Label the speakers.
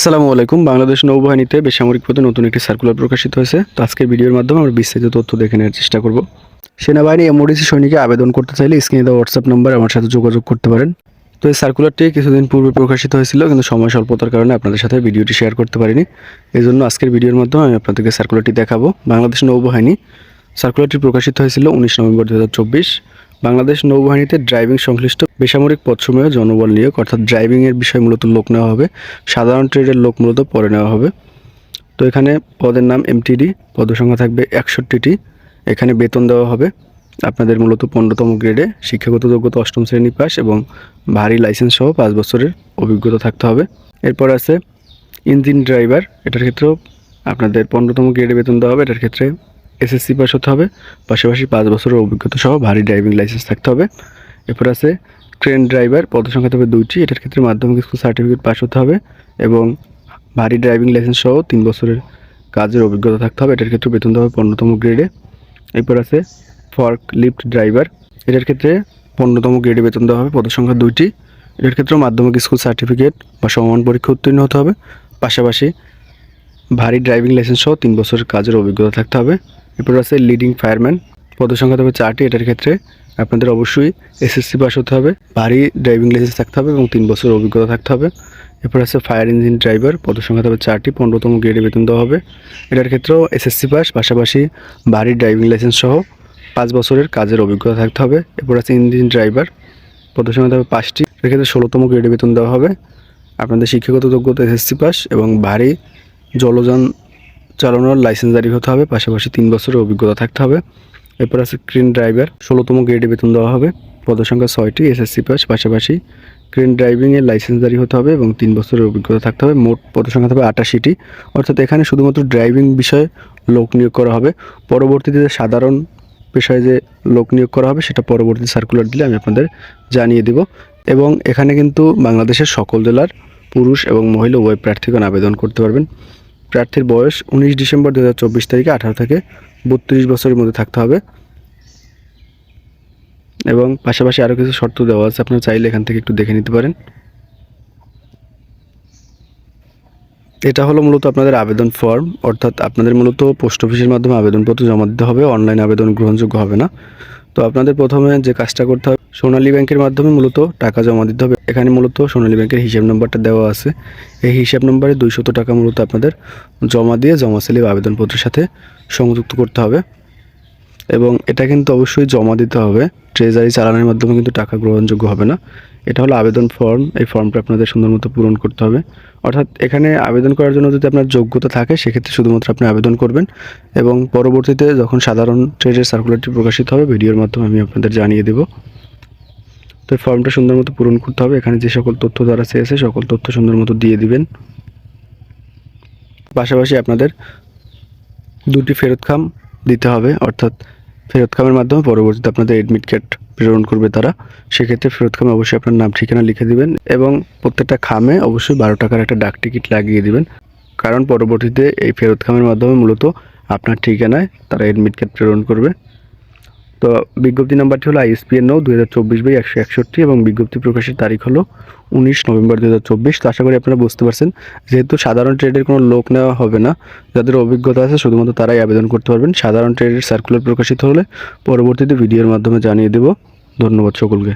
Speaker 1: আসসালামু আলাইকুম। বাংলাদেশ নৌবাহিনীতে বেসামরিক পদে নতুন একটি সার্কুলার প্রকাশিত হয়েছে। তো আজকের ভিডিওর মাধ্যমে আমরা বিস্তারিত তথ্য দেখে নেওয়ার চেষ্টা করব। সেনাবাহিনী এমওডিসি সৈনিকে আবেদন করতে চাইলে স্ক্রিনে দেওয়া হোয়াটসঅ্যাপ নম্বরে আমার সাথে যোগাযোগ করতে পারেন। তো এই সার্কুলারটি কিছুদিন পূর্বে প্রকাশিত হয়েছিল, কিন্তু সময় স্বল্পতার কারণে আপনাদের সাথে ভিডিওটি শেয়ার করতে পারিনি। এই জন্য আজকের ভিডিওর মাধ্যমে আমি আপনাদেরকে সার্কুলারটি দেখাবো। বাংলাদেশ নৌবাহিনী সার্কুলারটি প্রকাশিত হয়েছিল উনিশ নভেম্বর দু হাজার চব্বিশ। বাংলাদেশ নৌবাহিনীতে ড্রাইভিং সংশ্লিষ্ট বেসামরিক পদসমূহে জনবল নিয়োগ, অর্থাৎ ড্রাইভিংয়ের বিষয় মূলত লোক নেওয়া হবে। সাধারণ ট্রেডের লোক মূলত পরে নেওয়া হবে। তো এখানে পদের নাম এমটিডি, পদসংখ্যা থাকবে একষট্টিটি। এখানে বেতন দেওয়া হবে। আপনাদের মূলত পনেরোতম গ্রেডে শিক্ষাগত যোগ্যতা অষ্টম শ্রেণি পাস এবং ভারী লাইসেন্স সহ পাঁচ বছরের অভিজ্ঞতা থাকতে হবে। এরপর আছে ইঞ্জিন ড্রাইভার, এটার ক্ষেত্রেও আপনাদের পনেরোতম গ্রেডে বেতন দেওয়া হবে। এটার ক্ষেত্রে এসএসসি পাস হতে হবে। পাশাপাশি পাঁচ বছরের অভিজ্ঞতা সহ ভারী ড্রাইভিং লাইসেন্স থাকতে হবে। এরপর আছে ট্রেন ড্রাইভার পদসংখ্যা থাকবে দুইটি। এটার ক্ষেত্রে মাধ্যমিক স্কুল সার্টিফিকেট পাস হতে হবে এবং ভারী ড্রাইভিং লাইসেন্স সহ তিন বছরের কাজের অভিজ্ঞতা থাকতে হবে। এটার ক্ষেত্রে বেতন দেওয়া হবে গ্রেডে এরপর আছে ফর্ক লিফট ড্রাইভার এটার ক্ষেত্রে পনেরোতম গ্রেডে বেতন দেওয়া হবে পদসংখ্যা দুইটি। এটার ক্ষেত্রেও মাধ্যমিক স্কুল সার্টিফিকেট বা সমান পরীক্ষা উত্তীর্ণ হতে হবে। পাশাপাশি ভারী ড্রাইভিং লাইসেন্স সহ তিন বছরের কাজের অভিজ্ঞতা থাকতে হবে। এরপর আছে লিডিং ফায়ারম্যান পদসংখ্যা থাকবে চারটি, এটার ক্ষেত্রে আপনাদের অবশ্যই এসএসসি পাস হতে হবে ভারী ড্রাইভিং লাইসেন্স থাকতে হবে এবং তিন বছরের অভিজ্ঞতা থাকতে হবে। এরপর আছে ফায়ার ইঞ্জিন ড্রাইভার পদসংখ্যা থাকবে চারটি, পনেরোতম গ্রেডে বেতন দেওয়া হবে। এটার ক্ষেত্রেও এসএসসি পাস পাশাপাশি ভারী ড্রাইভিং লাইসেন্স সহ পাঁচ বছরের কাজের অভিজ্ঞতা থাকতে হবে। এরপর আছে ইঞ্জিন ড্রাইভার পদসংখ্যা থাকবে পাঁচটি এর ক্ষেত্রে ষোলোতম গ্রেডে বেতন দেওয়া হবে। আপনাদের শিক্ষাগত যোগ্যতা এসএসসি পাস এবং ভারী জলযান চালানোর লাইসেন্স জারি হতে হবে, পাশাপাশি তিন বছরের অভিজ্ঞতা থাকতে হবে। এরপর আছে ক্রেন ড্রাইভার ষোলোতম গ্রেডে বেতন দেওয়া হবে। পদসংখ্যা ছয়টি এসএসসি পাস পাশাপাশি ক্রেন ড্রাইভিংয়ের লাইসেন্স জারি হতে হবে এবং তিন বছরের অভিজ্ঞতা থাকতে হবে। মোট পদসংখ্যা থাকবে আটাশিটি। অর্থাৎ এখানে শুধুমাত্র ড্রাইভিং বিষয়ে লোক নিয়োগ করা হবে। পরবর্তীতে সাধারণ পেশায় যে লোক নিয়োগ করা হবে, সেটা পরবর্তী সার্কুলার দিলে আমি আপনাদের জানিয়ে দেব। এবং এখানে কিন্তু বাংলাদেশের সকল জেলার পুরুষ এবং মহিলা উভয় প্রার্থীগণ আবেদন করতে পারবেন। প্রার্থীর বয়স উনিশ ডিসেম্বর দু তারিখে আঠারো থেকে বত্রিশ বছরের মধ্যে থাকতে হবে। এবং পাশাপাশি আরও কিছু শর্ত দেওয়া আছে, আপনারা চাইলে এখান থেকে একটু দেখে নিতে পারেন। এটা হলো মূলত আপনাদের আবেদন ফর্ম, অর্থাৎ আপনাদের মূলত পোস্ট অফিসের মাধ্যমে আবেদনপত্র জমা দিতে হবে, অনলাইন আবেদন গ্রহণযোগ্য হবে না। তো আপনাদের প্রথমে যে কাজটা করতে হবে সোনালী ব্যাংকের মাধ্যমে মূলত টাকা জমা দিতে হবে। এখানে মূলত সোনালী ব্যাংকের হিসাব নম্বরটা দেওয়া আছে। এই হিসাব নম্বরে দুইশত টাকা মূলত আপনাদের জমা দিয়ে জমা স্লিপ আবেদনপত্রের সাথে সংযুক্ত করতে হবে। এবং এটা কিন্তু অবশ্যই জমা দিতে হবে। ট্রেজারি চালানোর মাধ্যমে কিন্তু টাকা গ্রহণযোগ্য হবে না। এটা হলো আবেদন ফর্ম। এই ফর্মটা আপনাদের সুন্দর মতো পূরণ করতে হবে। অর্থাৎ এখানে আবেদন করার জন্য যদি আপনার যোগ্যতা থাকে, সেক্ষেত্রে শুধুমাত্র আপনি আবেদন করবেন। এবং পরবর্তীতে যখন সাধারণ ট্রেডের সার্কুলারটি প্রকাশিত হবে, ভিডিওর মাধ্যমে আমি আপনাদের জানিয়ে দেবো। তো ফর্মটা সুন্দর মতো পূরণ করতে হবে। এখানে যে সকল তথ্য দ্বারা চেয়েছে সকল তথ্য সুন্দর মতো দিয়ে দিবেন। পাশাপাশি আপনাদের দুটি ফেরত খাম দিতে হবে। অর্থাৎ ফেরত খামের মাধ্যমে পরবর্তীতে আপনাদের এডমিট কার্ড প্রেরণ করবে তারা। সেক্ষেত্রে ফেরত খামে অবশ্যই আপনার নাম, ঠিকানা লিখে দিবেন এবং প্রত্যেকটা খামে অবশ্যই বারো টাকার একটা ডাক টিকিট লাগিয়ে দিবেন। কারণ পরবর্তীতে এই ফেরত খামের মাধ্যমে মূলত আপনার ঠিকানায় তারা এডমিট কার্ড প্রেরণ করবে। তো বিজ্ঞপ্তি নাম্বারটি হলো আইএসপিএন নৌ দু হাজার চব্বিশ বাই একশো একষট্টি এবং বিজ্ঞপ্তি প্রকাশের তারিখ হলো উনিশ নভেম্বর দু হাজার চব্বিশ। তো আশা করি আপনারা বুঝতে পারছেন, যেহেতু সাধারণ ট্রেডের কোনো লোক নেওয়া হবে না, যাদের অভিজ্ঞতা আছে শুধুমাত্র তারাই আবেদন করতে পারবেন। সাধারণ ট্রেডের সার্কুলার প্রকাশিত হলে পরবর্তীতে ভিডিওর মাধ্যমে জানিয়ে দেব। ধন্যবাদ সকলকে।